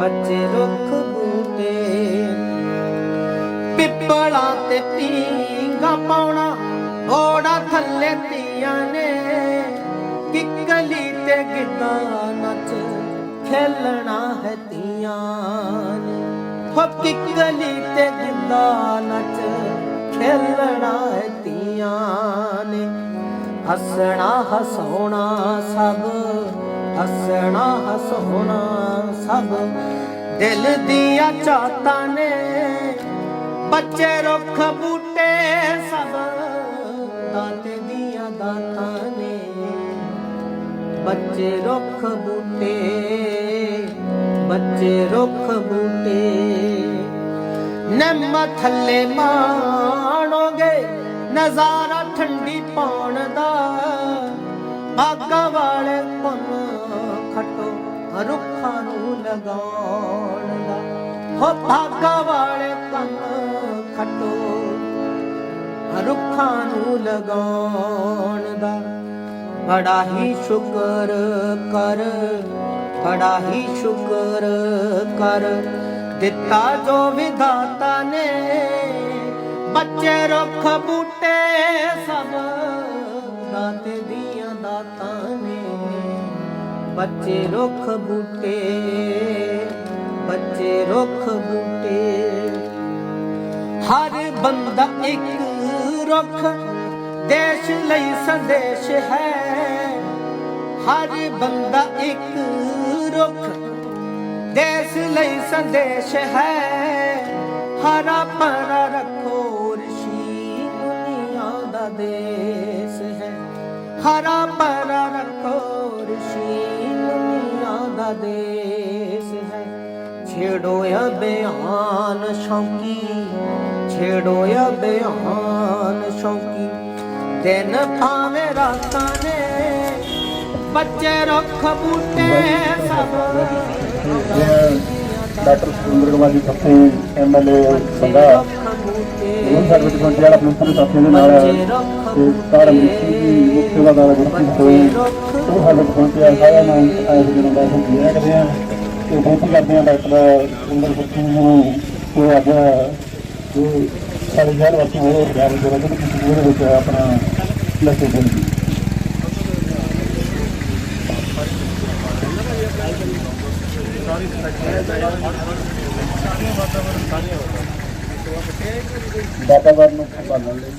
ਬੱਚੇ ਰੁੱਖ ਬੂਟੇ। ਪਿੱਪਲਾਂ ਤੇ ਪੀਂਗਾ ਪਾਉਣਾ ਓੜਾ ਥੱਲੇ ਤੀਆਂ ਨੇ। ਕਿੱਕਲੀ ਤੇ ਗਿੱਧਾ ਨੱਚ ਖੇਲਣਾ ਹੈ ਤੀਆਂ ਨੇ। ਹੋ ਕਿੱਕਲੀ ਤੇ ਗਿੱਧਾ ਨੱਚ ਖੇਲਣਾ ਹੈ ਤੀਆਂ ਨੇ। ਹੱਸਣਾ ਹਸਾਉਣਾ ਸਭ ਹੱਸਣਾ ਹਸਾਉਣਾ ਸਭ ਦਿਲ ਦੀਆਂ ਚਾਤਾਂ ਨੇ। ਬੱਚੇ ਰੁੱਖ ਬੂਟੇ ਸਭ ਦਾਤੇ ਦੀਆਂ ਦਾਤਾਂ ਨੇ। ਬੱਚੇ ਰੁੱਖ ਬੂਟੇ, ਬੱਚੇ ਰੁੱਖ ਬੂਟੇ। ਨਿੰਮ ਥੱਲੇ ਮਾਣੋਗੇ, ਨਜ਼ਾਰਾ ਠੰਡੀ ਪਾਉਣ ਦਾ ਬਾਗਾਂ ਵਾਲੇ ਪੁੰਨ ਖਟੋ ਰੁੱਖਾਂ ਨੂੰ ਲਗਾਉਣ ਦਾ। ਹੋ ਬਾਗਾਂ ਵਾਲੇ ਪੁੰਨ ਖਟੋ ਰੁੱਖਾਂ ਨੂੰ ਲਗਾਉਣ ਦਾ। ਬੜਾ ਹੀ ਸ਼ੁਕਰ ਕਰ, ਬੜਾ ਹੀ ਸ਼ੁਕਰ ਕਰ। ਦਿੱਤਾ ਜੋ ਵਿਧਾਤਾ ਨੇ, ਬੱਚੇ ਰੁੱਖ ਬੂਟੇ ਸਭ ਦਾਤੇ ਦੀ। ਦਾਤਾਂ ਬੱਚੇ ਰੁੱਖ ਬੂਟੇ, ਬੱਚੇ ਰੁੱਖ ਬੂਟੇ। ਹਰ ਬੰਦਾ ਇੱਕ ਰੁੱਖ ਦੇਸ਼ ਲਈ ਸੰਦੇਸ਼ ਹੈ। ਹਰ ਬੰਦਾ ਇੱਕ ਰੁੱਖ ਦੇਸ਼ ਲਈ ਸੰਦੇਸ਼ ਹੈ। ਹਰਾ ਭਰਾ ਰੱਖੋ ਰਿਸ਼ੀ ਦੁਨੀਆ ਦਾ ਦੇ ਹਰਾ ਭਰਾ ਰੱਖੋ, ਰਿਸ਼ੀ ਦੁਨੀਆ ਦਾ ਦੇਸ਼ ਹੈ। ਛੇੜੋ ਅਭਿਆਨ ਸ਼ੌਕੀ, ਛੇੜੋ ਅਭਿਆਨ ਸ਼ੌਕੀ। ਦਿਨ ਭਾਵੇਂ ਰਾਤਾਂ ਨੇ, ਬੱਚੇ ਰੁੱਖ ਬੂਟੇ ਸਭ ਡਾਕਟਰ ਸੁਰਿੰਦਰ ਕੁਮਾਰ ਜੀ ਸੱਤੇ ਐਮਐਲਏ ਸੰਘਾ ਉਹ ਸਾਡੇ ਵਿੱਚ ਪਹੁੰਚਿਆ ਆਪਣੇ ਸਾਰੇ ਸਾਥੀਆਂ ਦੇ ਨਾਲ ਤੇ ਸਾਰ ਸਿੰਘ ਜੀ ਮੁੱਖ ਸੇਵਾਦਾਰ ਗੁਰਪ੍ਰੀਤ ਹੋਈ ਉਹ ਵਿੱਚ ਪਹੁੰਚਿਆ। ਸਾਰਿਆਂ ਨੂੰ ਇਸ ਦਿਨ ਦਾ ਹੁੰਦੀਆਂ ਕਰਦੇ ਆ। ਤੇ ਬੇਨਤੀ ਕਰਦੇ ਆ ਡਾਕਟਰ ਸੁਰਿੰਦਰ ਸਿੰਘ ਨੂੰ ਕਿ ਅੱਜ ਜੋ ਸਾਡੇ ਸ਼ਹਿਰ ਵਾਸੀ ਹੋਏ ਗਿਆਨ ਦੇ ਕਿਸੇ ਦੇ ਵਿੱਚ ਆਪਣਾ ਲੱਗੇ ਦੇਣ ਜੀ ਵਾਤਾਵਰਨ ਨੂੰ ਸੰਭਾਲਣ ਲਈ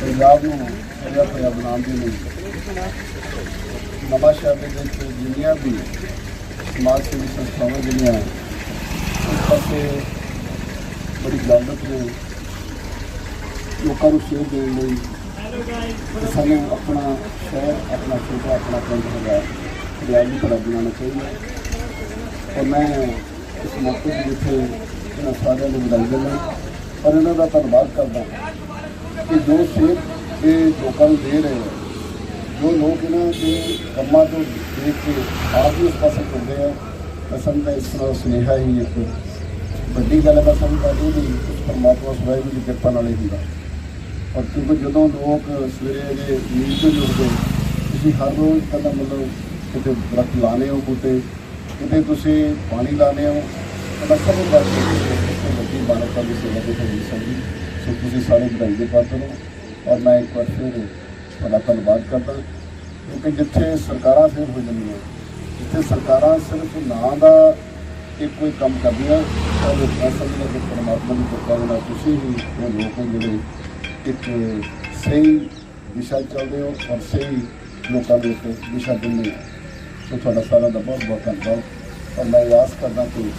ਪੰਜਾਬ ਨੂੰ ਇਹਦਾ ਪੰਜਾਬ ਬਣਾਉਣ ਦੇ ਲਈ ਨਵਾਂ ਸ਼ਹਿਰ ਦੇ ਵਿੱਚ ਜਿੰਨੀਆਂ ਵੀ ਸਮਾਜ ਸੇਵੀ ਸੰਸਥਾਵਾਂ ਜਿਹੜੀਆਂ ਇਸ ਪਾਸੇ ਬੜੀ ਗਲਤ ਨੇ ਲੋਕਾਂ ਨੂੰ ਸੇਧ ਦੇਣ ਲਈ ਸਾਨੂੰ ਆਪਣਾ ਸ਼ਹਿਰ, ਆਪਣਾ ਸੂਬਾ ਆਪਣਾ ਪਿੰਡ ਹੈਗਾ ਰਿਆਲੀ ਤਰ੍ਹਾਂ ਬਣਾਉਣਾ ਚਾਹੀਦਾ ਔਰ ਮੈਂ ਇਸ ਮੌਕੇ ਦੇ ਜਿੱਥੇ ਇਹਨਾਂ ਸਾਰਿਆਂ ਨੂੰ ਵਧਾਈ ਦਿੰਦਾ ਔਰ ਇਹਨਾਂ ਦਾ ਧੰਨਵਾਦ ਕਰਦਾ ਕਿ ਜੋ ਸੇਧ ਇਹ ਲੋਕਾਂ ਨੂੰ ਦੇ ਰਹੇ ਆ ਜੋ ਲੋਕ ਇਹਨਾਂ ਦੇ ਕੰਮਾਂ ਤੋਂ ਦੇਖ ਕੇ ਆਪ ਵੀ ਉਸ ਪਾਸੇ ਤੁਰਦੇ ਆ ਤਾਂ ਸਾਨੂੰ ਤਾਂ ਇਸ ਤਰ੍ਹਾਂ ਸੁਨੇਹਾ ਹੀ ਇੱਕ ਵੱਡੀ ਗੱਲ ਹੈ, ਮੈਂ ਸਮਝਦਾ ਇਹ ਵੀ ਪਰਮਾਤਮਾ ਸੁਭਾਈ ਦੀ ਕਿਰਪਾ ਨਾਲ ਹੀ ਹੁੰਦਾ। ਔਰ ਕਿਉਂਕਿ ਜਦੋਂ ਲੋਕ ਸਵੇਰੇ ਜੇ ਨੀਂਦ ਤੋਂ ਜੁੜਦੇ ਤੁਸੀਂ ਹਰ ਰੋਜ਼ ਕਹਿੰਦਾ ਮਤਲਬ ਕਿਤੇ ਦਰਖਤ ਲਾਣੇ ਹੋ ਬੂਟੇ, ਕਿਤੇ ਤੁਸੀਂ ਪਾਣੀ ਲਾਣੇ ਹੋ ਤਾਂ ਨੂੰ ਬਾਤ ਹੈ ਵੱਡੀ ਮਾਨਵਤਾ ਦੀ ਸੇਵਾ ਦੇ ਹੋਈ ਸੰਗੀ ਸੋ ਤੁਸੀਂ ਸਾਰੇ ਵਧਾਈ ਦੇ ਪਾਤਰ ਹੋ ਔਰ ਮੈਂ ਇੱਕ ਵਾਰ ਫਿਰ ਤੁਹਾਡਾ ਧੰਨਵਾਦ ਕਰਦਾ ਕਿਉਂਕਿ ਜਿੱਥੇ ਸਰਕਾਰਾਂ ਫੇਲ ਹੋ ਜਾਂਦੀਆਂ ਜਿੱਥੇ ਸਰਕਾਰਾਂ ਸਿਰਫ ਨਾਂ ਦਾ ਇੱਕ ਕੋਈ ਕੰਮ ਕਰਦੀਆਂ ਤਾਂ ਉਹ ਅਸਲ ਵਿੱਚ ਇੱਕ ਪਰਮਾਤਮਾ ਦੀ ਕਿਰਪਾ ਦੇ ਨਾਲ ਤੁਸੀਂ ਹੀ ਉਹ ਲੋਕ ਹੋ ਜਿਹੜੇ ਇੱਕ ਸਹੀ ਦਿਸ਼ਾ ਚੱਲਦੇ ਹੋ ਔਰ ਸਹੀ ਲੋਕਾਂ ਦੇ ਉੱਤੇ ਦਿਸ਼ਾ ਦਿੰਦੇ ਹੋ ਸੋ ਤੁਹਾਡਾ ਸਾਰਿਆਂ ਦਾ ਬਹੁਤ ਬਹੁਤ ਧੰਨਵਾਦ ਔਰ ਮੈਂ ਇਹ ਆਸ ਕਰਦਾ ਕਿ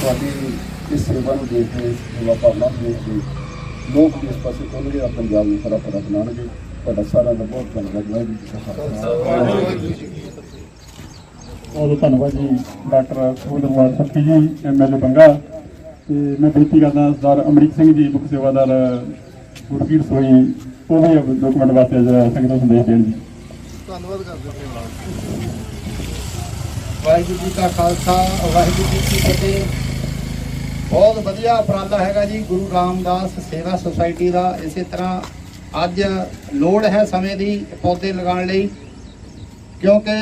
ਤੁਹਾਡੀ ਇਸ ਸੇਵਾ ਨੂੰ ਦੇਖ ਕੇ ਸੇਵਾ ਭਾਵਨਾ ਦੇਖ ਕੇ ਲੋਕ ਵੀ ਇਸ ਪਾਸੇ ਤੁਰਨਗੇ ਔਰ ਪੰਜਾਬ ਨੂੰ ਸਾਰਾ ਪਤਾ ਬਣਾਉਣਗੇ। ਤੁਹਾਡਾ ਸਾਰਿਆਂ ਦਾ ਬਹੁਤ ਧੰਨਵਾਦ ਵਾਹਿਗੁਰੂ ਜੀ ਕਾ ਖਾਲਸਾ। ਬਹੁਤ ਧੰਨਵਾਦ ਜੀ ਡਾਕਟਰ ਸੱਤੀ ਜੀ ਐਮਐਲਏ ਬੰਗਾ ਤੇ ਮੈਂ ਬੇਨਤੀ ਕਰਦਾ ਸਰਦਾਰ ਅਮਰੀਕ ਸਿੰਘ ਜੀ ਮੁੱਖ ਸੇਵਾਦਾਰ ਗੁਰਕੀਰ ਸੋਈ ਉਹ ਵੀ ਡਾਕੂਮੈਂਟ ਵਾਸਤੇ ਜਿਹੜਾ ਸੰਗਤ ਨੂੰ ਸੰਦੇਸ਼ ਦੇਣ ਜੀ। ਧੰਨਵਾਦ ਕਰਦੇ ਹਾਂ ਵਾਹਿਗੁਰੂ ਜੀ ਕਾ ਖਾਲਸਾ ਵਾਹਿਗੁਰੂ ਜੀ ਕੀ ਫਤਿਹ। ਬਹੁਤ ਵਧੀਆ ਉਪਰਾਲਾ ਹੈਗਾ ਜੀ, ਗੁਰੂ ਰਾਮਦਾਸ ਸੇਵਾ ਸੁਸਾਇਟੀ ਦਾ। ਇਸੇ ਤਰ੍ਹਾਂ ਅੱਜ ਲੋੜ ਹੈ ਸਮੇਂ ਦੀ ਪੌਦੇ ਲਗਾਉਣ ਲਈ, ਕਿਉਂਕਿ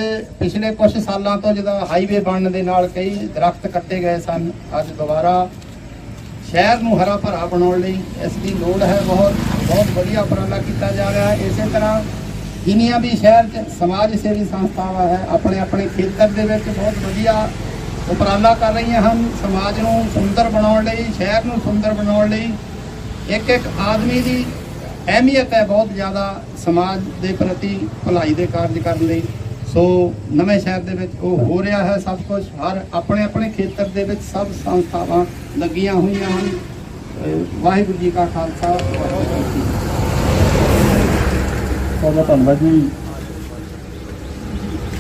ਪਿਛਲੇ ਕੁਝ ਸਾਲਾਂ ਤੋਂ ਜਦੋਂ ਹਾਈਵੇ ਬਣਨ ਦੇ ਨਾਲ ਕਈ ਦਰਖਤ ਕੱਟੇ ਗਏ ਸਨ, ਅੱਜ ਦੁਬਾਰਾ ਸ਼ਹਿਰ ਨੂੰ ਹਰਾ ਭਰਾ ਬਣਾਉਣ ਲਈ ਇਸ ਦੀ ਲੋੜ ਹੈ। ਬਹੁਤ ਬਹੁਤ ਵਧੀਆ ਉਪਰਾਲਾ ਕੀਤਾ ਜਾ ਰਿਹਾ ਹੈ। ਇਸੇ ਤਰ੍ਹਾਂ ਜਿੰਨੀਆਂ ਵੀ ਸ਼ਹਿਰ 'ਚ ਸਮਾਜ ਸੇਵੀ ਸੰਸਥਾਵਾਂ ਹੈ ਆਪਣੇ ਆਪਣੇ ਖੇਤਰ ਦੇ ਵਿੱਚ ਬਹੁਤ ਵਧੀਆ ਉਪਰਾਲਾ ਕਰ ਰਹੀਆਂ ਹਨ। ਸਮਾਜ ਨੂੰ ਸੁੰਦਰ ਬਣਾਉਣ ਲਈ, ਸ਼ਹਿਰ ਨੂੰ ਸੁੰਦਰ ਬਣਾਉਣ ਲਈ ਇੱਕ ਇੱਕ ਆਦਮੀ ਦੀ ਅਹਿਮੀਅਤ ਹੈ ਬਹੁਤ ਜ਼ਿਆਦਾ ਸਮਾਜ ਦੇ ਪ੍ਰਤੀ, ਭਲਾਈ ਦੇ ਕਾਰਜ ਕਰਨ ਲਈ। ਸੋ ਨਵੇਂ ਸ਼ਹਿਰ ਦੇ ਵਿੱਚ ਉਹ ਹੋ ਰਿਹਾ ਹੈ ਸਭ ਕੁਝ ਹਰ ਆਪਣੇ ਆਪਣੇ ਖੇਤਰ ਦੇ ਵਿੱਚ ਸਭ ਸੰਸਥਾਵਾਂ ਲੱਗੀਆਂ ਹੋਈਆਂ ਹਨ। ਵਾਹਿਗੁਰੂ ਜੀ ਕਾ ਖਾਲਸਾ। ਵਾਹਿਗੁਰੂ ਜੀ ਕੀ ਫਤਿਹ। ਧੰਨਵਾਦ ਜੀ।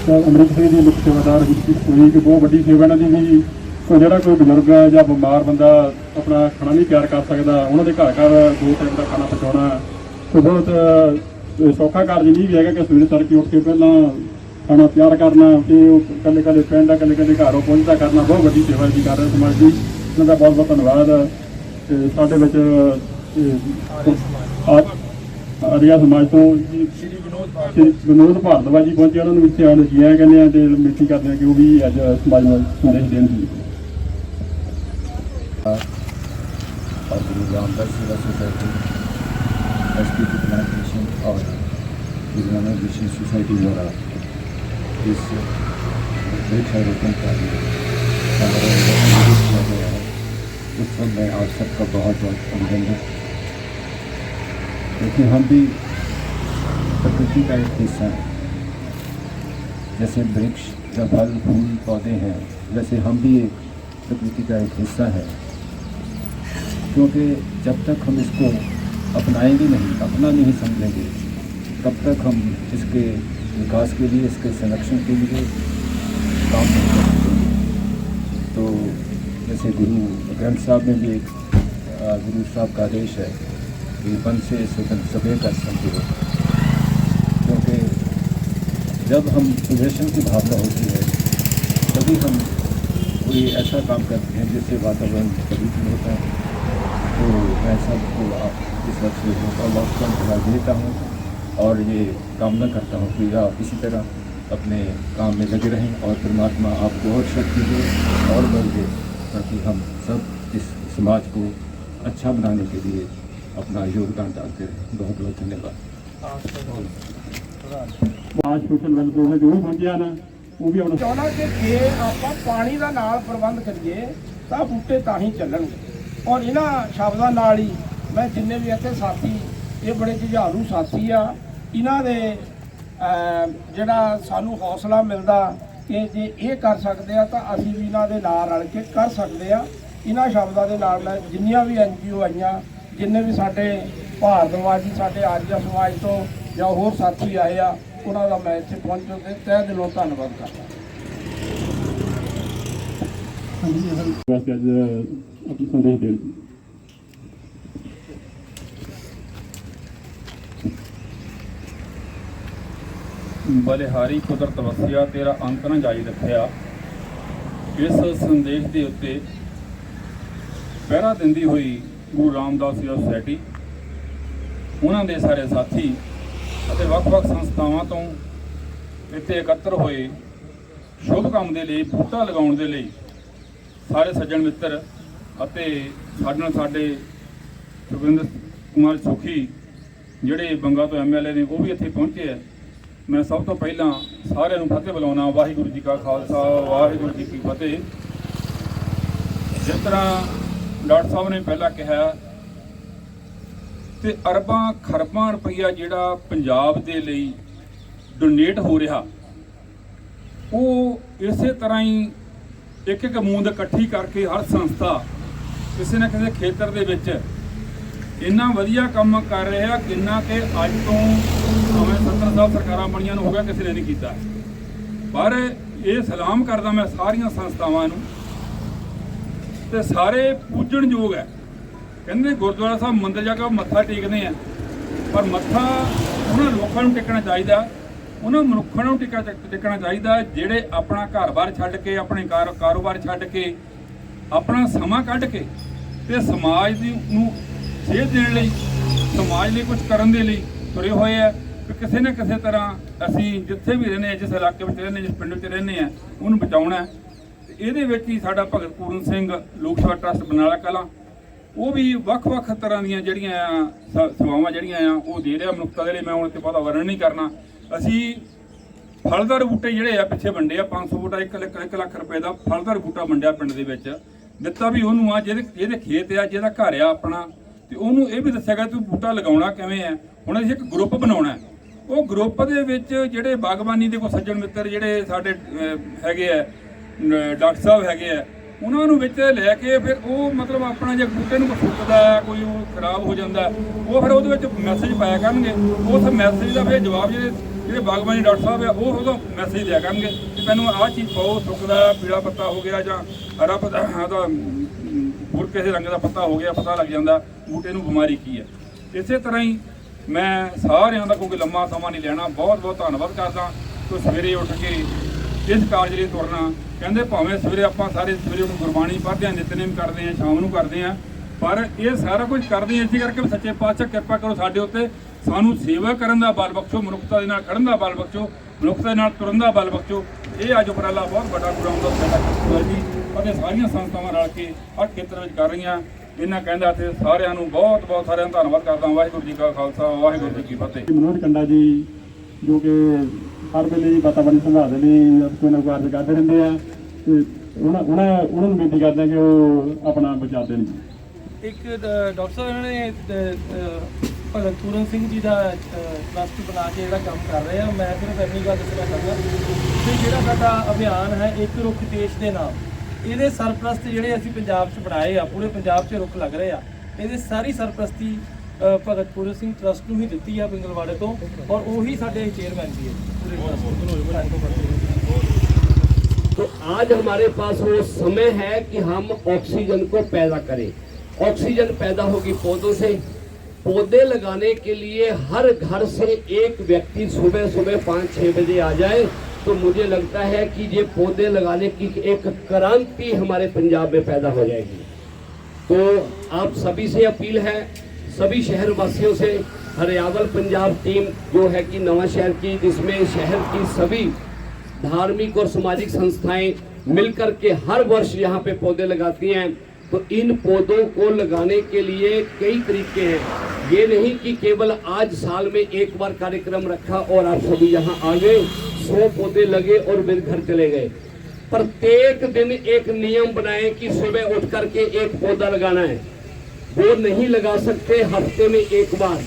ਤਾਂ ਸਿੰਘ ਦੀ ਮੁੱਖ ਸੇਵਾਦਾਰ ਵਿੱਚ ਹੋਈ ਕਿ ਬਹੁਤ ਵੱਡੀ ਸੇਵਾ ਇਹਨਾਂ ਦੀ ਵੀ। ਸੋ ਜਿਹੜਾ ਕੋਈ ਬਜ਼ੁਰਗ ਹੈ ਜਾਂ ਬਿਮਾਰ ਬੰਦਾ ਆਪਣਾ ਖਾਣਾ ਨਹੀਂ ਤਿਆਰ ਕਰ ਸਕਦਾ ਉਹਨਾਂ ਦੇ ਘਰ ਘਰ ਦੋ ਟਾਈਮ ਦਾ ਖਾਣਾ ਪਹੁੰਚਾਉਣਾ। ਸੋ ਬਹੁਤ ਸੌਖਾ ਕਾਰਜ ਨਹੀਂ ਵੀ ਹੈਗਾ ਕਿ ਸਵੇਰੇ ਤੜਕੇ ਉੱਠ ਕੇ ਪਹਿਲਾਂ ਖਾਣਾ ਤਿਆਰ ਕਰਨਾ ਤੇ ਉਹ ਕੱਲੇ ਕੱਲੇ ਪਿੰਡ ਕੱਲੇ ਕੱਲੇ ਘਰੋਂ ਪਹੁੰਚਦਾ ਕਰਨਾ ਬਹੁਤ ਵੱਡੀ ਸੇਵਾ ਜੀ ਕਰ ਰਹੇ ਸਮਾਜ ਦੀ। ਇਹਨਾਂ ਦਾ ਬਹੁਤ ਬਹੁਤ ਧੰਨਵਾਦ। ਤੇ ਸਾਡੇ ਵਿੱਚ ਅਹ, ਆ- ਆਰੀਆ ਸਮਾਜ ਤੋਂ ਜੀ ਸ਼੍ਰੀ ਵਿਨੋਦ ਭਾਰਦਵਾਜ ਜੀ ਪਹੁੰਚੇ ਉਹਨਾਂ ਨੂੰ ਵਿੱਚ ਆਉਣ ਜੀ ਆਇਆਂ ਕਹਿੰਦੇ ਆ ਤੇ ਬੇਨਤੀ ਕਰਦੇ ਆ ਕਿ ਉਹ ਵੀ ਅੱਜ ਸਮਾਜ ਨੂੰ ਸੰਦੇਸ਼ ਦੇਣ ਜੀ और Guru Ramdas Seva society S P की प्लांटेशन और गुरु नानक मिशन सोसाइटी द्वारा इस वृक्षारोपण कार्य हमारा आयोजित किया गया है उस सब में आप सबका बहुत बहुत अभिनंदन क्योंकि हम भी प्रकृति का एक हिस्सा हैं। जैसे वृक्ष या फल, फूल, पौधे हैं, वैसे हम भी एक प्रकृति का एक हिस्सा है। क्योंकि जब तक हम इसको अपनाएँगे नहीं, अपना नहीं समझेंगे, तब तक हम इसके विकास के लिए, इसके संरक्षण के लिए काम नहीं कर सकते तो जैसे गुरु ग्रंथ साहब में भी एक गुरु साहब का आदेश है वन से स्वतंत्र सभ्य का संपूर्ण क्योंकि जब हम सुदर्शन की भावना होती है, तभी हम कोई ऐसा काम करते हैं जिससे वातावरण प्रदूषण होता है। तो मैं सबको आप इस वक्त से मौका धन्यवाद देता हूँ और ये कामना करता हूँ कि आप इसी तरह अपने काम में लगे रहें और परमात्मा आपको और शक्ति दे और बल दे ताकि हम सब इस समाज को अच्छा बनाने के लिए अपना योगदान डालते रहें बहुत बहुत धन्यवाद ਸਮਾਜ ਸੋਸ਼ਲ ਵੈਲਫੇਅਰ ਦੇ ਜੋ ਵੀ ਪਹੁੰਚੇ ਹਨ ਉਹ ਵੀ ਆਪਣਾ ਚਾਹਣਾ ਕਿ ਜੇ ਆਪਾਂ ਪਾਣੀ ਦਾ ਨਾਲ ਪ੍ਰਬੰਧ ਕਰੀਏ ਤਾਂ ਬੂਟੇ ਤਾਂ ਹੀ ਚੱਲਣਗੇ ਔਰ ਇਹਨਾਂ ਸ਼ਬਦਾਂ ਨਾਲ ਹੀ ਮੈਂ ਜਿੰਨੇ ਵੀ ਇੱਥੇ ਸਾਥੀ ਇਹ ਬੜੇ ਜੁਝਾਰੂ ਸਾਥੀ ਆ ਇਹਨਾਂ ਦੇ ਅਮ, ਜਿਹੜਾ ਸਾਨੂੰ ਹੌਸਲਾ ਮਿਲਦਾ ਕਿ ਜੇ ਇਹ ਕਰ ਸਕਦੇ ਆ ਤਾਂ ਅਸੀਂ ਵੀ ਇਹਨਾਂ ਦੇ ਨਾਲ ਰਲ ਕੇ ਕਰ ਸਕਦੇ ਆ ਇਹਨਾਂ ਸ਼ਬਦਾਂ ਦੇ ਨਾਲ ਮੈਂ ਜਿੰਨੀਆਂ ਵੀ ਐਨਜੀਓ ਆਈਆਂ ਜਿੰਨੇ ਵੀ ਸਾਡੇ ਭਾਰਤਵਾਜੀ ਸਾਡੇ ਆਰੀਆ ਸਮਾਜ ਤੋਂ ਜਾਂ ਹੋਰ ਸਾਥੀ ਆਏ ਆ ਉਹਨਾਂ ਦਾ ਮੈਂ ਇੱਥੇ ਪਹੁੰਚਣ ਤੇ ਤਹਿ ਦਿਲੋਂ ਧੰਨਵਾਦ ਕਰਦਾ। ਵਾਸਤੇ ਅੱਜ ਆਪਣਾ ਸੰਦੇਸ਼ ਦੇਣ ਜੀ ਬਲਿਹਾਰੀ ਕੁਦਰਤ ਵਸਿਆ ਤੇਰਾ ਅੰਤ ਨਾ ਜਾਈ ਰੱਖਿਆ। ਇਸ ਸੰਦੇਸ਼ ਦੇ ਉੱਤੇ ਪਹਿਰਾ ਦਿੰਦੀ ਹੋਈ ਗੁਰੂ ਰਾਮਦਾਸ ਜੀ ਸੁਸਾਇਟੀ ਉਹਨਾਂ ਦੇ ਸਾਰੇ ਸਾਥੀ ਅਤੇ ਵੱਖ-ਵੱਖ ਸੰਸਥਾਵਾਂ ਤੋਂ ਇੱਥੇ ਇਕੱਤਰ ਹੋਏ ਸ਼ੁਭ ਕੰਮ ਦੇ ਲਈ, ਬੂਟਾ ਲਗਾਉਣ ਦੇ ਲਈ ਸਾਰੇ ਸੱਜਣ ਮਿੱਤਰ ਅਤੇ ਸਾਡੇ ਨਾਲ ਸਾਡੇ ਸੁਖਵਿੰਦਰ ਕੁਮਾਰ ਸੁਖੀ, ਜਿਹੜੇ ਬੰਗਾ ਤੋਂ ਐਮਐਲਏ ਨੇ, ਉਹ ਵੀ ਇੱਥੇ ਪਹੁੰਚੇ ਹੈ ਮੈਂ ਸਭ ਤੋਂ ਪਹਿਲਾਂ ਸਾਰਿਆਂ ਨੂੰ ਫਤਿਹ ਬੁਲਾਉਣਾ, ਵਾਹਿਗੁਰੂ ਜੀ ਕਾ ਖਾਲਸਾ, ਵਾਹਿਗੁਰੂ ਜੀ ਕੀ ਫਤਿਹ। ਜਿਸ ਤਰ੍ਹਾਂ ਡਾਕਟਰ ਸਾਹਿਬ ਨੇ ਪਹਿਲਾਂ ਕਿਹਾ ਤੇ ਅਰਬਾਂ ਖਰਬਾਂ ਰੁਪਈਆ ਜਿਹੜਾ ਪੰਜਾਬ ਦੇ ਲਈ ਡੋਨੇਟ ਹੋ ਰਿਹਾ, ਉਹ ਇਸੇ ਤਰ੍ਹਾਂ ਹੀ ਇੱਕ ਇੱਕ ਮੂੰਦ ਇਕੱਠੀ ਕਰਕੇ ਹਰ ਸੰਸਥਾ ਕਿਸੇ ਨਾ ਕਿਸੇ ਖੇਤਰ ਦੇ ਵਿੱਚ ਇੰਨਾ ਵਧੀਆ ਕੰਮ ਕਰ ਰਿਹਾ ਕਿੰਨਾ ਕਿ ਅੱਜ ਤੋਂ ਭਾਵੇਂ 70 ਸਾਲ ਸਰਕਾਰਾਂ ਬਣੀਆਂ ਨੂੰ ਹੋ ਗਿਆ, ਕਿਸੇ ਨੇ ਨਹੀਂ ਕੀਤਾ। ਪਰ ਇਹ ਸਲਾਮ ਕਰਦਾ ਮੈਂ ਸਾਰੀਆਂ ਸੰਸਥਾਵਾਂ ਨੂੰ ਤੇ ਸਾਰੇ ਪੂਜਣਯੋਗ ਹੈ। ਕਹਿੰਦੇ ਗੁਰਦੁਆਰਾ ਸਾਹਿਬ ਮੰਦਰ ਜਾ ਕੇ ਮੱਥਾ ਟੇਕਦੇ ਆ। ਪਰ ਮੱਥਾ ਉਹਨਾਂ ਲੋਕਾਂ ਨੂੰ ਟੇਕਣਾ ਚਾਹੀਦਾ। ਉਹਨਾਂ ਮਨੁੱਖਾਂ ਨੂੰ ਟਿਕਾ ਟਿਕਣਾ ਚਾਹੀਦਾ ਜਿਹੜੇ ਆਪਣਾ ਘਰ-ਬਾਰ ਛੱਡ ਕੇ ਆਪਣੇ ਕਾਰ- ਕਾਰੋਬਾਰ ਛੱਡ ਕੇ ਆਪਣਾ ਸਮਾਂ ਕੱਢ ਕੇ ਤੇ ਸਮਾਜ ਦੀ ਨੂੰ ਸੇਧ ਦੇਣ ਲਈ ਸਮਾਜ ਲਈ ਕੁਝ ਕਰਨ ਦੇ ਲਈ ਤੁਰੇ ਹੋਏ ਆ। ਕਿ ਕਿਸੇ ਨਾ ਕਿਸੇ ਤਰ੍ਹਾਂ ਅਸੀਂ ਜਿੱਥੇ ਵੀ ਰਹਿੰਦੇ ਹਾਂ ਜਿਸ ਇਲਾਕੇ ਵਿੱਚ ਰਹਿੰਦੇ ਹਾਂ, ਜਿਸ ਪਿੰਡ ਵਿੱਚ ਰਹਿੰਦੇ ਆ ਉਹਨੂੰ ਬਚਾਉਣਾ ਇਹਦੇ ਵਿੱਚ ਹੀ ਸਾਡਾ ਭਗਤ ਪੂਰਨ ਸਿੰਘ ਲੋਕ ਸਭਾ ਟਰਸਟ ਬਨਾਲਾ ਕਲਾਂ, ਉਹ ਵੀ ਵੱਖ-ਵੱਖ ਤਰ੍ਹਾਂ ਦੀਆਂ ਜਿਹੜੀਆਂ ਆ, ਸ- ਸੇਵਾਵਾਂ ਜਿਹੜੀਆਂ ਆ, ਉਹ ਦੇ ਰਿਹਾ ਮਨੁੱਖਤਾ ਦੇ ਲਈ, ਮੈਂ ਹੁਣ ਤੇ ਬਹੁਤਾ ਵਰਣਨ ਨਹੀਂ ਕਰਨਾ। ਅਸੀਂ ਫਲਦਾਰ ਬੂਟੇ ਜਿਹੜੇ ਆ, ਪਿੱਛੇ ਵੰਡੇ ਆ 500 ਬੂਟਾ 1 ਲੱਖ 1 ਲੱਖ ਰੁਪਏ ਦਾ ਫਲਦਾਰ ਬੂਟਾ ਵੰਡਿਆ ਪਿੰਡ ਦੇ ਵਿੱਚ। ਦਿੱਤਾ ਵੀ ਉਹਨੂੰ ਆ, ਜਿਹਦੇ ਜਿਹਦੇ ਖੇਤ ਆ, ਜਿਹਦਾ ਘਰ ਆ ਆਪਣਾ, ਤੇ ਉਹਨੂੰ ਇਹ ਵੀ ਦੱਸਿਆ ਗਿਆ, ਤੂੰ ਬੂਟਾ ਲਗਾਉਣਾ ਕਿਵੇਂ ਆ? ਹੁਣ ਅਸੀਂ ਇੱਕ ਗਰੁੱਪ ਬਣਾਉਣਾ ਉਹ ਗਰੁੱਪ ਦੇ ਵਿੱਚ ਜਿਹੜੇ ਬਾਗਬਾਨੀ ਦੇ ਕੋ ਸੱਜਣ ਮਿੱਤਰ ਜਿਹੜੇ ਸਾਡੇ ਹੈਗੇ ਆ ਡਾਕਟਰ ਸਾਹਿਬ ਹੈਗੇ ਆ ਉਹਨਾਂ ਨੂੰ ਵਿੱਚ ਲੈ ਕੇ ਫਿਰ ਉਹ ਮਤਲਬ ਆਪਣਾ ਜੇ ਬੂਟੇ ਨੂੰ ਕੋਈ ਸੁੱਕਦਾ ਹੈ ਕੋਈ ਉਹ ਖਰਾਬ ਹੋ ਜਾਂਦਾ ਉਹ ਫਿਰ ਉਹਦੇ ਵਿੱਚ ਮੈਸੇਜ ਪਾਇਆ ਕਰਨਗੇ। ਉਸ ਮੈਸੇਜ ਦਾ ਫਿਰ ਜਵਾਬ ਜਿਹੜੇ ਜਿਹੜੇ ਬਾਗਬਾਨੀ ਡਾਕਟਰ ਸਾਹਿਬ ਆ ਉਹ ਉਹਦਾ ਮੈਸੇਜ ਲਿਆ ਕਰਨਗੇ ਕਿ ਮੈਨੂੰ ਆਹ ਚੀਜ਼ ਪਾਓ ਸੁੱਕਦਾ ਹੈ, ਪੀਲਾ ਪੱਤਾ ਹੋ ਗਿਆ ਜਾਂ ਹਰਾ ਪੱਤਾ ਉਹਦਾ ਅਮ, ਹੋਰ ਕਿਸੇ ਰੰਗ ਦਾ ਪੱਤਾ ਹੋ ਗਿਆ ਪਤਾ ਲੱਗ ਜਾਂਦਾ ਬੂਟੇ ਨੂੰ ਬਿਮਾਰੀ ਕੀ ਹੈ ਇਸੇ ਤਰ੍ਹਾਂ ਹੀ ਮੈਂ ਸਾਰਿਆਂ ਦਾ ਕੋਈ ਲੰਮਾ ਸਮਾਂ ਨਹੀਂ ਲੈਣਾ ਬਹੁਤ ਬਹੁਤ ਧੰਨਵਾਦ ਕਰਦਾ। ਕਿ ਸਵੇਰੇ ਉੱਠ ਕੇ ਇਸ ਕਾਰਜ ਲਈ ਤੁਰਨਾ, ਕਹਿੰਦੇ ਭਾਵੇਂ ਸਵੇਰੇ ਆਪਾਂ ਸਾਰੇ ਸਵੇਰੇ ਨੂੰ ਗੁਰਬਾਣੀ ਪੜ੍ਹਦੇ ਹਾਂ, ਨਿਤਨੇਮ ਕਰਦੇ ਹਾਂ, ਸ਼ਾਮ ਨੂੰ ਕਰਦੇ ਹਾਂ, ਪਰ ਇਹ ਸਾਰਾ ਕੁਝ ਕਰਦੇ ਹਾਂ, ਇਸੇ ਕਰਕੇ ਵੀ ਸੱਚੇ ਪਾਤਸ਼ਾਹ ਕਿਰਪਾ ਕਰੋ ਸਾਡੇ ਉੱਤੇ, ਸਾਨੂੰ ਸੇਵਾ ਕਰਨ ਦਾ ਬਲ ਬਖਸ਼ੋ, ਮਨੁੱਖਤਾ ਦੇ ਨਾਲ ਖੜਨ ਦਾ ਬਲ ਬਖਸ਼ੋ, ਮਨੁੱਖਤਾ ਦੇ ਨਾਲ ਤੁਰਨ ਦਾ ਬਲ ਬਖਸ਼ੋ। ਇਹ ਅੱਜ ਉਪਰਾਲਾ ਬਹੁਤ ਵੱਡਾ ਗੁਰਾਮ ਦਾ ਸਾਡਾ ਕੀਤਾ ਜੀ ਅਤੇ ਸਾਰੀਆਂ ਸੰਸਥਾਵਾਂ ਰਲ ਕੇ ਹਰ ਖੇਤਰ ਵਿੱਚ ਕਰ ਰਹੀਆਂ ਇਹਨਾਂ ਕਹਿੰਦਾ ਤੇ ਸਾਰਿਆਂ ਨੂੰ ਬਹੁਤ ਬਹੁਤ ਸਾਰਿਆਂ ਦਾ ਧੰਨਵਾਦ ਕਰਦਾ ਵਾਹਿਗੁਰੂ ਜੀ ਕਾ ਖਾਲਸਾ, ਵਾਹਿਗੁਰੂ ਜੀ ਕੀ ਫਤਿਹ। ਮਨੋਜ ਕੰਡਾ ਜੀ, ਜੋ ਕਿ ਹਰ ਵੇਲੇ ਜੀ ਵਾਤਾਵਰਣ ਸੰਭਾਲ ਦੇ ਲਈ ਕੋਈ ਨਾ ਕੋਈ ਕਾਰਜ ਕਰਦੇ ਰਹਿੰਦੇ ਆ ਤੇ ਉਹਨਾਂ ਉਹਨਾਂ ਉਹਨਾਂ ਨੂੰ ਬੇਨਤੀ ਕਰਦੇ ਆ ਕਿ ਉਹ ਆਪਣਾ ਬਚਾ ਦੇਣ। ਇੱਕ ਡਾਕਟਰ ਸਾਹਿਬ ਨੇ ਭਗਤ ਪੂਰਨ ਸਿੰਘ ਜੀ ਦਾ ਟਰਸਟ ਬਣਾ ਕੇ ਜਿਹੜਾ ਕੰਮ ਕਰ ਰਹੇ ਆ, ਮੈਂ ਸਿਰਫ ਇੰਨੀ ਗੱਲ ਦੱਸਣਾ ਚਾਹੁੰਦਾ ਕਿ ਜਿਹੜਾ ਸਾਡਾ ਅਭਿਆਨ ਹੈ ਇੱਕ ਰੁੱਖ ਦੇਸ਼ ਦੇ ਨਾਮ ਇਹਦੇ ਸਰਪ੍ਰਸਤ ਜਿਹੜੇ ਅਸੀਂ ਪੰਜਾਬ 'ਚ ਬਣਾਏ ਆ, ਪੂਰੇ ਪੰਜਾਬ 'ਚ ਰੁੱਖ ਲੱਗ ਰਹੇ ਆ, ਇਹਦੇ ਸਾਰੀ ਸਰਪ੍ਰਸਤੀ ਭਗਤ ਪੂਰਨ ਸਿੰਘ ਟਰਸਟ ਨੂੰ ਹੀ ਦਿੱਤੀ ਆ ਪਿੰਗਲਵਾੜੇ ਤੋਂ ਔਰ ਉਹੀ ਸਾਡੇ ਚੇਅਰਮੈਨ ਵੀ ਹੈ तो आज हमारे पास वो समय है कि हम ऑक्सीजन को पैदा करें। ऑक्सीजन पैदा होगी पौधों से। पौधे लगाने के लिए हर घर से एक व्यक्ति सुबह सुबह पाँच छः बजे आ जाए तो मुझे लगता है कि ये पौधे लगाने की एक क्रांति हमारे पंजाब में पैदा हो जाएगी। तो आप सभी से अपील है सभी शहर वासियों से हरियावल पंजाब टीम जो है कि नवा शहर की, जिसमें शहर की सभी धार्मिक और सामाजिक संस्थाएँ मिलकर के हर वर्ष यहाँ पे पौधे लगाती हैं। तो इन पौधों को लगाने के लिए कई तरीके हैं। ये नहीं कि केवल आज साल में एक बार कार्यक्रम रखा और आप सभी यहाँ आ गए, सौ पौधे लगे और फिर घर चले गए। प्रत्येक दिन एक नियम बनाएँ कि सुबह उठ करके एक पौधा लगाना है। वो नहीं लगा सकते हफ़्ते में एक बार।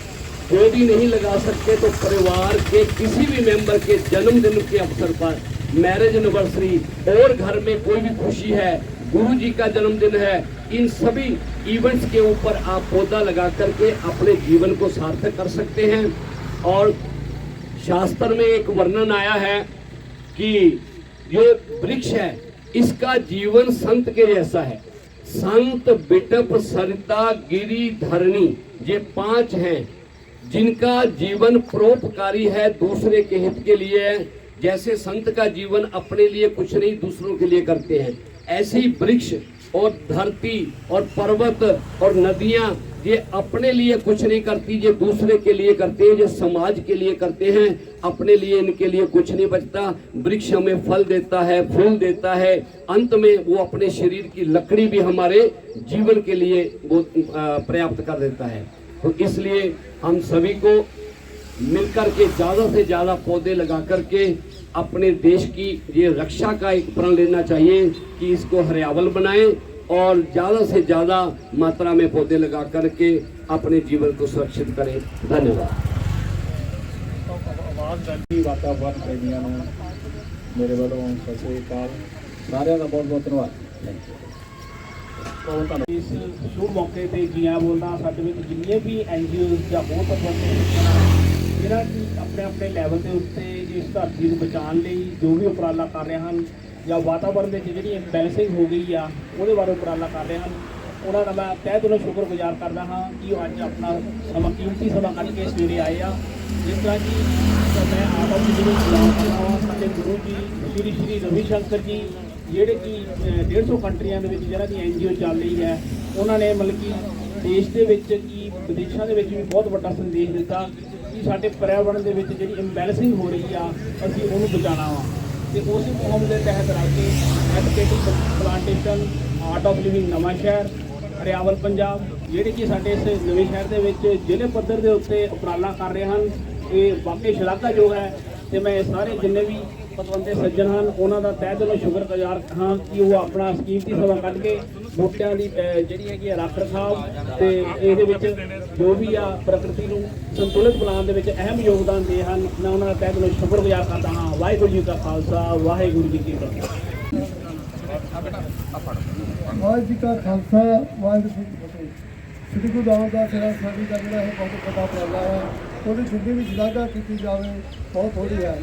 वो भी नहीं लगा सकते तो परिवार के किसी भी मेंबर के जन्मदिन के अवसर पर मैरिज एनिवर्सरी और घर में कोई भी खुशी है गुरु जी का जन्मदिन है, इन सभी इवेंट्स के ऊपर आप पौधा लगा करके अपने जीवन को सार्थक कर सकते हैं। और शास्त्र में एक वर्णन आया है कि जो वृक्ष है, इसका जीवन संत के जैसा है। संत बिटप सरिता गिरी धरणी ये पांच हैं जिनका जीवन परोपकारी है दूसरे के हित के लिए है जैसे संत का जीवन अपने लिए कुछ नहीं दूसरों के लिए करते हैं ऐसे ही वृक्ष और धरती और पर्वत और नदियाँ, ये अपने लिए कुछ नहीं करती, ये दूसरे के लिए करते हैं, ये समाज के लिए करते हैं। अपने लिए, इनके लिए कुछ नहीं बचता। वृक्ष हमें फल देता है, फूल देता है। अंत में वो अपने शरीर की लकड़ी भी हमारे जीवन के लिए वो पर्याप्त कर देता है। तो इसलिए हम सभी को मिलकर के ज़्यादा से ज़्यादा पौधे लगा करके अपने देश की ये रक्षा का एक प्रण लेना चाहिए कि इसको हरियावल बनाएं और ज्यादा से ज्यादा मात्रा में पौधे लगा करके अपने जीवन को सुरक्षित करें धन्यवाद ਜੀ ਵਾਤਾਵਰਨ ਪ੍ਰੇਮੀਆਂ ਨੂੰ ਮੇਰੇ ਵੱਲੋਂ ਸਤਿ ਸ੍ਰੀ ਅਕਾਲ ਸਾਰਿਆਂ ਦਾ ਬਹੁਤ ਬਹੁਤ ਧੰਨਵਾਦ ਬਹੁਤ ਧੰਨਵਾਦ ਇਸ ਸ਼ੁਭ ਮੌਕੇ ਤੇ ਜੀਆਂ ਬੋਲਦਾ ਸਾਡੇ ਵਿੱਚ ਜਿੰਨੇ ਵੀ ਐਨਜੀਓ ਜਾਂ ਹੋਰ ਪਰਸਨ ਜਿਹੜਾ ਕਿ ਆਪਣੇ ਆਪਣੇ ਲੈਵਲ ਦੇ ਉੱਤੇ ਇਸ ਧਰਤੀ ਨੂੰ ਬਚਾਉਣ ਲਈ ਜੋ ਵੀ ਉਪਰਾਲਾ ਕਰ ਰਹੇ ਹਨ ਜਾਂ ਵਾਤਾਵਰਣ ਦੇ ਵਿੱਚ ਜਿਹੜੀ ਇੰਬੈਲੈਂਸਿੰਗ ਹੋ ਗਈ ਆ ਉਹਦੇ ਬਾਰੇ ਉਪਰਾਲਾ ਕਰ ਰਹੇ ਹਨ। ਉਹਨਾਂ ਦਾ ਮੈਂ ਤਹਿ ਦਿਲੋਂ ਸ਼ੁਕਰਗੁਜ਼ਾਰ ਕਰਦਾ ਹਾਂ ਕਿ ਉਹ ਅੱਜ ਆਪਣਾ ਸਮਾਂ ਕੀਮਤੀ ਸਮਾਂ ਕੱਢ ਕੇ ਸਵੇਰੇ ਆਏ ਆ। ਜਿਸ ਤਰ੍ਹਾਂ ਕਿ ਮੈਂ ਆਪ ਜੀ ਨੂੰ ਸਲਾਮ ਸਾਡੇ ਗੁਰੂ ਜੀ ਸ਼੍ਰੀ ਸ਼੍ਰੀ ਰਵੀ ਸ਼ੰਕਰ ਜੀ ਜਿਹੜੇ ਕਿ ਅਹ, 150 ਕੰਟਰੀਆਂ ਦੇ ਵਿੱਚ ਜਿਹੜਾ ਦੀ ਐਨਜੀਓ ਚੱਲ ਰਹੀ ਹੈ ਉਹਨਾਂ ਨੇ ਮਤਲਬ ਕਿ ਦੇਸ਼ ਦੇ ਵਿੱਚ ਕੀ ਵਿਦੇਸ਼ਾਂ ਦੇ ਵਿੱਚ ਵੀ ਬਹੁਤ ਵੱਡਾ ਸੰਦੇਸ਼ ਦਿੱਤਾ। ਕਿ ਸਾਡੇ ਪਰਿਆਵਰਣ ਦੇ ਵਿੱਚ ਜਿਹੜੀ ਇੰਬੈਲੈਂਸਿੰਗ ਹੋ ਰਹੀ ਆ, ਅਸੀਂ ਉਹਨੂੰ ਬਚਾਉਣਾ ਵਾ। ਤੇ ਉਸੇ ਮੁਹਿੰਮ ਦੇ ਤਹਿਤ ਰਲ ਕੇ educative plantation art of living Nawanshahr, ਹਰਿਆਵਲ Punjab, ਜਿਹੜੇ ਕਿ ਸਾਡੇ ਇਸ ਨਵੇਂ ਸ਼ਹਿਰ ਦੇ ਵਿੱਚ ਜ਼ਿਲ੍ਹੇ ਪੱਧਰ ਦੇ ਉੱਤੇ ਉਪਰਾਲਾ ਕਰ ਰਹੇ ਹਨ, ਇਹ ਵਾਕਈ ਸ਼ਲਾਘਾਯੋਗ ਹੈ। ਤੇ ਮੈਂ ਸਾਰੇ ਜਿੰਨੇ ਵੀ ਪਤਵੰਤੇ ਸੱਜਣ ਹਨ, ਉਹਨਾਂ ਦਾ ਤਹਿ ਦਿਲੋਂ ਸ਼ੁਕਰਗੁਜ਼ਾਰ ਹਾਂ ਕਿ ਉਹ ਆਪਣਾ ਕੀਮਤੀ ਸਮਾਂ ਕੱਢ ਕੇ ਬੂਟਿਆਂ ਦੀ ਜਿਹੜੀ ਹੈਗੀ ਰੱਖ ਰਖਾਵ ਤੇ ਇਹਦੇ ਵਿੱਚ ਜੋ ਵੀ ਆ ਪ੍ਰਕਿਰਤੀ ਨੂੰ ਸੰਤੁਲਿਤ ਬਣਾਉਣ ਦੇ ਵਿੱਚ ਅਹਿਮ ਯੋਗਦਾਨ ਦੇ ਹਨ, ਮੈਂ ਉਹਨਾਂ ਦਾ ਤਹਿ ਦਿਲੋਂ ਸ਼ੁਕਰਗੁਜ਼ਾਰ ਕਰਦਾ ਹਾਂ। ਵਾਹਿਗੁਰੂ ਜੀ ਕਾ ਖਾਲਸਾ, ਵਾਹਿਗੁਰੂ ਜੀ ਕੀ ਫਤਿਹ। ਵਾਹਿਗੁਰੂ ਜੀ ਕਾ ਖਾਲਸਾ, ਵਾਹਿਗੁਰੂ ਜੀ ਕੀ ਫਤਿਹ। ਸ੍ਰੀ ਗੁਰੂ ਰਾਮਦਾਸ ਜੀ ਸਾਡੀ ਦਾ ਜਿਹੜਾ ਹੈ ਬਹੁਤ ਵੱਡਾ ਉਪਰਾਲਾ ਹੈ, ਉਹਦੀ ਜਿੰਨੀ ਵੀ ਸ਼ਲਾਘਾ ਕੀਤੀ ਜਾਵੇ, ਬਹੁਤ ਥੋੜੀ ਹੈ।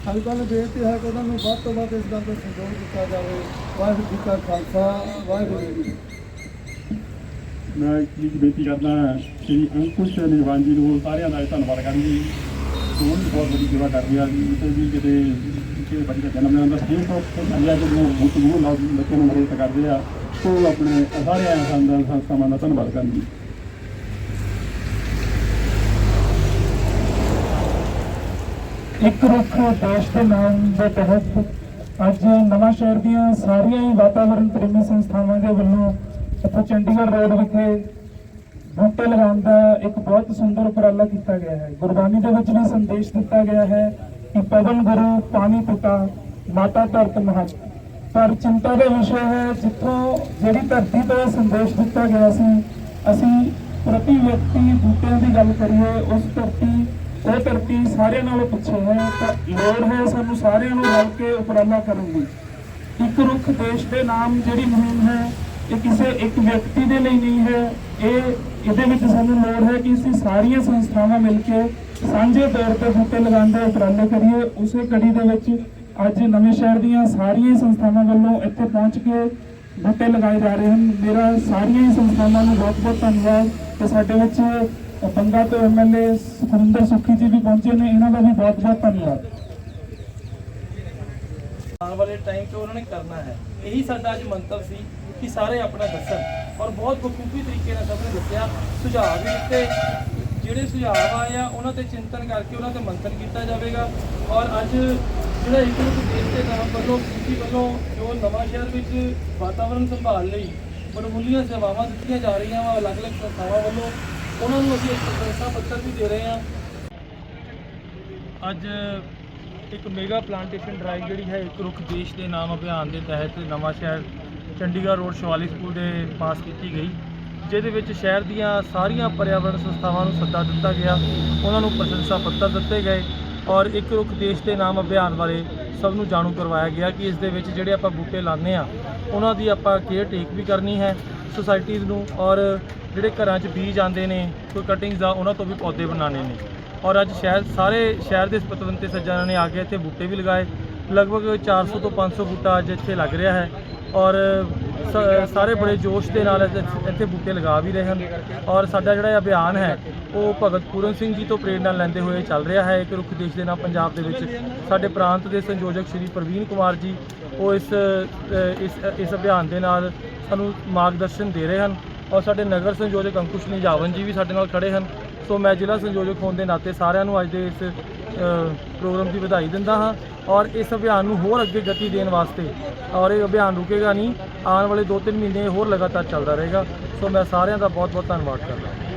ਅੱਜ ਕੱਲ੍ਹ ਬੇਨਤੀ ਹੈ ਕਿ ਉਹਨਾਂ ਨੂੰ ਵੱਧ ਤੋਂ ਵੱਧ ਇਸ ਗੱਲ ਦਾ ਸਹਿਯੋਗ ਦਿੱਤਾ ਜਾਵੇ। ਵਾਹਿਗੁਰੂ ਜੀ ਕਾ ਖਾਲਸਾ, ਵਾਹਿਗੁਰੂ ਜੀ ਮੈਂ ਇੱਕ ਚੀਜ਼ ਬੇਨਤੀ ਕਰਦਾ ਸ਼੍ਰੀ ਅੰਕੁਸ਼ ਨਿਰਵਾਨ ਜੀ ਨੂੰ ਸਾਰਿਆਂ ਦਾ ਧੰਨਵਾਦ ਕਰਨ ਜੀ। ਉਹ ਵੀ ਬਹੁਤ ਵੱਡੀ ਸੇਵਾ ਕਰ ਰਿਹਾ ਜੀ। ਤੇ ਵੀ ਕਿਤੇ ਕਿਸੇ ਬੱਚੇ ਦਾ ਜਨਮ ਲੈਣ ਦਾ ਸੇਮ ਤੋਂ ਪੰਜਾ ਜਦੋਂ ਬੁੱਤ ਨੂੰ ਲਾਉ ਬੱਚੇ ਨੂੰ ਮਦਦ ਕਰਦੇ ਆ। ਉਹ ਆਪਣੇ ਸਾਰਿਆਂ ਸੰਦਾਂ ਸੰਸਥਾਵਾਂ ਦਾ ਧੰਨਵਾਦ ਕਰਨ ਜੀ। ਇੱਕ ਰੁੱਖ ਦੇਸ਼ ਦੇ ਨਾਮ ਦੇ ਤਹਿਤ ਅੱਜ ਨਵਾਂ ਸ਼ਹਿਰ ਦੀਆਂ ਸਾਰੀਆਂ ਹੀ ਵਾਤਾਵਰਣ ਪ੍ਰੇਮੀ ਸੰਸਥਾਵਾਂ ਦੇ ਵੱਲੋਂ ਇੱਥੇ ਚੰਡੀਗੜ੍ਹ ਰੋਡ ਵਿਖੇ ਬੂਟੇ ਲਗਾਉਣ ਦਾ ਇੱਕ ਬਹੁਤ ਸੁੰਦਰ ਉਪਰਾਲਾ ਕੀਤਾ ਗਿਆ ਹੈ। ਗੁਰਬਾਣੀ ਦੇ ਵਿੱਚ ਵੀ ਸੰਦੇਸ਼ ਦਿੱਤਾ ਗਿਆ ਹੈ ਕਿ ਪਵਨ ਗੁਰੂ ਪਾਣੀ ਪਿਤਾ, ਮਾਤਾ ਧਰਤ ਮਹਾਜ। ਪਰ ਚਿੰਤਾ ਦਾ ਵਿਸ਼ਾ ਹੈ, ਜਿੱਥੋਂ ਜਿਹੜੀ ਧਰਤੀ ਤੋਂ ਸੰਦੇਸ਼ ਦਿੱਤਾ ਗਿਆ ਸੀ, ਅਸੀਂ ਪ੍ਰਤੀ ਵਿਅਕਤੀ ਬੂਟਿਆਂ ਦੀ ਗੱਲ ਕਰੀਏ, ਉਸ ਧਰਤੀ ਉਹ ਧਰਤੀ ਸਾਰਿਆਂ ਨਾਲੋਂ ਪਿੱਛੇ ਹੈ, ਤਾਂ ਲੋੜ ਹੈ ਸਾਨੂੰ ਸਾਰਿਆਂ ਨੂੰ ਰਲ ਕੇ ਉਪਰਾਲਾ ਕਰਨ ਦੀ। ਇੱਕ ਰੁੱਖ ਦੇਸ਼ ਦੇ ਨਾਮ ਜਿਹੜੀ ਮੁਹਿੰਮ ਹੈ, ਇਹ ਕਿਸੇ ਇੱਕ ਵਿਅਕਤੀ ਦੇ ਲਈ ਨਹੀਂ ਹੈ। ਇਹ, ਇਹਦੇ ਵਿੱਚ ਸਾਨੂੰ ਲੋੜ ਹੈ ਕਿ ਅਸੀਂ ਸਾਰੀਆਂ ਸੰਸਥਾਵਾਂ ਮਿਲ ਕੇ ਸਾਂਝੇ ਤੌਰ ਤੇ ਬੂਟੇ ਲਗਾਉਣ ਦਾ ਉਪਰਾਲਾ ਕਰੀਏ। ਉਸੇ ਕੜੀ ਦੇ ਵਿੱਚ ਅੱਜ ਨਵੇਂ ਸ਼ਹਿਰ ਦੀਆਂ ਸਾਰੀਆਂ ਹੀ ਸੰਸਥਾਵਾਂ ਵੱਲੋਂ ਇੱਥੇ ਪਹੁੰਚ ਕੇ ਬੂਟੇ ਲਗਾਏ ਜਾ ਰਹੇ ਹਨ। ਮੇਰਾ ਸਾਰੀਆਂ ਹੀ ਸੰਸਥਾਵਾਂ ਨੂੰ ਬਹੁਤ-ਬਹੁਤ ਧੰਨਵਾਦ। ਤੇ ਸਾਡੇ ਵਿੱਚ ਬੰਗਾ ਤੋਂ ਐਮਐਲਏ ਸੁਖਿੰਦਰ ਸੁੱਖੀ ਜੀ ਵੀ ਪਹੁੰਚੇ ਨੇ, ਇਹਨਾਂ ਦਾ ਵੀ ਬਹੁਤ-ਬਹੁਤ ਧੰਨਵਾਦ। ਆਉਣ ਵਾਲੇ ਟਾਈਮ 'ਚ ਉਹਨਾਂ ਨੇ ਕਰਨਾ ਹੈ। ਇਹੀ ਸਾਡਾ ਅੱਜ ਮੰਤਵ ਸੀ ਕਿ ਸਾਰੇ ਆਪਣਾ ਦੱਸਣ ਔਰ ਬਹੁਤ ਬਖੂਬੀ ਤਰੀਕੇ ਨਾਲ ਸਭ ਨੇ ਦੱਸਿਆ। ਸੁਝਾਅ ਵੀ ਦਿੱਤੇ। ਜਿਹੜੇ ਸੁਝਾਅ ਆਏ ਆ, ਉਹਨਾਂ ਤੇ ਚਿੰਤਨ ਕਰਕੇ ਉਹਨਾਂ ਤੇ ਮੰਥਨ ਕੀਤਾ ਜਾਵੇਗਾ। ਔਰ ਅੱਜ ਜਿਹੜਾ ਇੱਕ ਨੂੰ ਦੇਸ਼ ਦੇ ਨਾਮ ਵੱਲੋਂ ਪੀਜੀ ਵੱਲੋਂ ਜੋ ਨਵਾਂ ਸ਼ਹਿਰ ਵਿੱਚ ਵਾਤਾਵਰਣ ਸੰਭਾਲ ਲਈ ਬਰਮੁੱਲੀਆਂ ਸੇਵਾਵਾਂ ਦਿੱਤੀਆਂ ਜਾ ਰਹੀਆਂ ਵਾ, ਅਲੱਗ-ਅਲੱਗ ਸੰਸਥਾਵਾਂ ਵੱਲੋਂ। ਉਹਨਾਂ ਨੂੰ ਅਸੀਂ ਇੱਕ ਪ੍ਰਸ਼ੰਸਾ ਪੱਤਰ ਵੀ ਦੇ ਰਹੇ ਹਾਂ। ਅੱਜ ਇੱਕ ਮੇਗਾ ਪਲਾਂਟੇਸ਼ਨ ਡਰਾਈਵ ਜਿਹੜੀ ਹੈ, ਇੱਕ ਰੁੱਖ ਦੇਸ਼ ਦੇ ਨਾਮ ਅਭਿਆਨ ਦੇ ਤਹਿਤ ਨਵਾਂ ਸ਼ਹਿਰ ਚੰਡੀਗੜ੍ਹ ਰੋਡ ਸ਼ਿਵਾਲੀ ਸਕੂਲ ਦੇ ਪਾਸ ਕੀਤੀ ਗਈ, ਜਿਹਦੇ ਵਿੱਚ ਸ਼ਹਿਰ ਦੀਆਂ ਸਾਰੀਆਂ ਪਰਿਆਵਰਣ ਸੰਸਥਾਵਾਂ ਨੂੰ ਸੱਦਾ ਦਿੱਤਾ ਗਿਆ। ਉਹਨਾਂ ਨੂੰ ਪ੍ਰਸ਼ੰਸਾ ਪੱਤਰ ਦਿੱਤੇ ਗਏ ਔਰ ਇੱਕ ਰੁੱਖ ਦੇਸ਼ ਦੇ ਨਾਮ ਅਭਿਆਨ ਬਾਰੇ ਸਭ ਨੂੰ ਜਾਣੂ ਕਰਵਾਇਆ ਗਿਆ ਕਿ ਇਸ ਦੇ ਵਿੱਚ ਜਿਹੜੇ ਆਪਾਂ ਬੂਟੇ ਲਾਉਂਦੇ ਆ ਉਹਨਾਂ ਦੀ ਆਪਾਂ ਕੇਅਰ ਟੇਕ ਵੀ ਕਰਨੀ ਹੈ ਸੁਸਾਇਟੀਜ਼ ਨੂੰ ਔਰ ਜਿਹੜੇ ਘਰਾਂ 'ਚ ਬੀਜ ਆਉਂਦੇ ਨੇ, ਕੋਈ ਕਟਿੰਗਸ ਆ, ਉਹਨਾਂ ਤੋਂ ਵੀ ਪੌਦੇ ਬਣਾਉਣੇ ਨੇ। ਔਰ ਅੱਜ ਸ਼ਹਿਰ, ਸਾਰੇ ਸ਼ਹਿਰ ਦੇ ਪਤਵੰਤੇ ਸੱਜਣਾਂ ਨੇ ਆ ਕੇ ਇੱਥੇ ਬੂਟੇ ਵੀ ਲਗਾਏ। ਲਗਭਗ 400 ਤੋਂ 500 ਬੂਟਾ ਅੱਜ ਇੱਥੇ ਲੱਗ ਰਿਹਾ ਹੈ। ਔਰ ਸਾਰੇ ਬੜੇ ਜੋਸ਼ ਦੇ ਨਾਲ ਇੱਥੇ ਬੂਟੇ ਲਗਾ ਵੀ ਰਹੇ ਹਨ। ਔਰ ਸਾਡਾ ਜਿਹੜਾ ਅਭਿਆਨ ਹੈ, ਉਹ ਭਗਤ ਪੂਰਨ ਸਿੰਘ ਜੀ ਤੋਂ ਪ੍ਰੇਰਣਾ ਲੈਂਦੇ ਹੋਏ ਚੱਲ ਰਿਹਾ ਹੈ। ਇੱਕ ਰੁੱਖ ਦੇਸ਼ ਦੇ ਨਾਲ ਪੰਜਾਬ ਦੇ ਵਿੱਚ ਸਾਡੇ ਪ੍ਰਾਂਤ ਦੇ ਸੰਯੋਜਕ ਸ਼੍ਰੀ ਪ੍ਰਵੀਨ ਕੁਮਾਰ ਜੀ, ਉਹ ਇਸ ਇਸ ਇਸ ਅਭਿਆਨ ਦੇ ਨਾਲ ਸਾਨੂੰ ਮਾਰਗਦਰਸ਼ਨ ਦੇ ਰਹੇ ਹਨ। ਔਰ ਸਾਡੇ ਨਗਰ ਸੰਯੋਜਕ ਅੰਕੁਸ਼ ਨਿਜਾਵਨ ਜੀ ਵੀ ਸਾਡੇ ਨਾਲ ਖੜੇ ਹਨ। ਸੋ ਮੈਂ ਜ਼ਿਲ੍ਹਾ ਸੰਯੋਜਕ ਹੋਣ ਦੇ ਨਾਤੇ ਸਾਰਿਆਂ ਨੂੰ ਅੱਜ ਦੇ ਇਸ ਪ੍ਰੋਗਰਾਮ ਦੀ ਵਧਾਈ ਦਿੰਦਾ ਹਾਂ। ਔਰ ਇਸ ਅਭਿਆਨ ਨੂੰ ਹੋਰ ਅੱਗੇ ਗਤੀ ਦੇਣ ਵਾਸਤੇ ਔਰ ਇਹ ਅਭਿਆਨ ਰੁਕੇਗਾ ਨਹੀਂ। ਆਉਣ ਵਾਲੇ 2-3 ਮਹੀਨੇ ਹੋਰ ਲਗਾਤਾਰ ਚੱਲਦਾ ਰਹੇਗਾ। ਸੋ ਮੈਂ ਸਾਰਿਆਂ ਦਾ ਬਹੁਤ ਬਹੁਤ ਧੰਨਵਾਦ ਕਰਦਾ